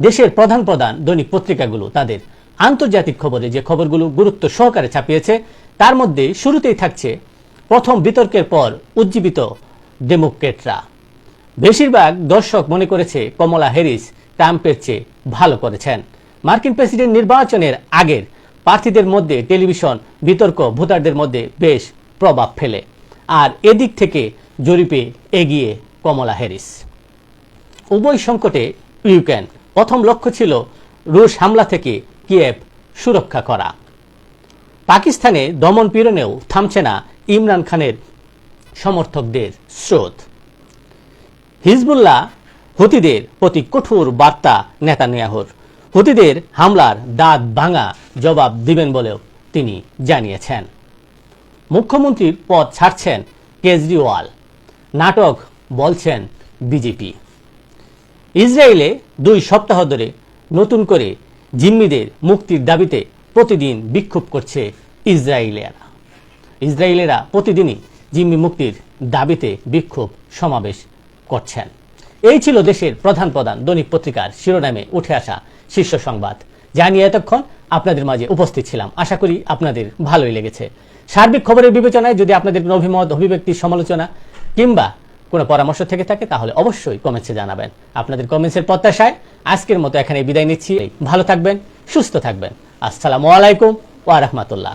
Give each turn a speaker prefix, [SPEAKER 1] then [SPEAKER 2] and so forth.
[SPEAKER 1] দেশের প্রধান প্রধান দৈনিক পত্রিকাগুলো তাদের। আন্তর্জাতিক খবরে যে খবরগুলো গুরুত্ব সহকারে ছাপিয়েছে, তার মধ্যে শুরুতেই থাকছে প্রথম বিতর্কের পর উজ্জীবিত ডেমোক্রেটরা। বেশিরভাগ দর্শক মনে করেছে কমলা হ্যারিস ট্রাম্পের চেয়ে ভালো করেছেন। মার্কিন প্রেসিডেন্ট নির্বাচনের আগের প্রার্থীদের মধ্যে টেলিভিশন বিতর্ক ভোটারদের মধ্যে বেশ প্রভাব ফেলে। আর এদিক থেকে জরিপে এগিয়ে কমলা হ্যারিস। উভয় সংকটে ইউক্রেন প্রথম লক্ষ্য ছিল রুশ হামলা থেকে কিয়েভ সুরক্ষা করা। পাকিস্তানে দমন পীড়নেও থামছে না ইমরান খানের সমর্থকদের স্রোত। হিজবুল্লাহ হুতিদের প্রতি কঠোর বার্তা নেতানিয়াহুর। হুতিদের হামলার দাঁত ভাঙা জবাব দিবেন বলেও তিনি জানিয়েছেন। মুখ্যমন্ত্রীর পদ ছাড়ছেন কেজরিওয়াল। নাটক বলছেন বিজেপি। ইসরায়েলে দুই সপ্তাহ ধরে নতুন করে জিম্মিদের মুক্তির দাবিতে প্রতিদিন বিক্ষোভ করছে ইসরায়েলিয়ারা। ইসরায়েলেরা প্রতিদিনই জিম্মি মুক্তির দাবিতে বিক্ষোভ সমাবেশ করছেন। এই ছিল দেশের প্রধান প্রধান দৈনিক পত্রিকার শিরোনামে উঠে আসা শীর্ষ সংবাদ। যা নিয়ে এতক্ষণ আপনাদের মাঝে উপস্থিত ছিলাম। আশা করি আপনাদের ভালোই লেগেছে। সার্বিক খবরের বিবেচনায় যদি আপনাদের অভিমত, অভিব্যক্তি, সমালোচনা কিংবা কোনো পরামর্শ থেকে থাকে, তাহলে অবশ্যই কমেন্টসে জানাবেন। আপনাদের কমেন্টসের প্রত্যাশায় আজকের মতো এখানে বিদায় নিচ্ছি। ভালো থাকবেন, সুস্থ থাকবেন। আসসালামু আলাইকুম ওয়া রাহমাতুল্লাহ।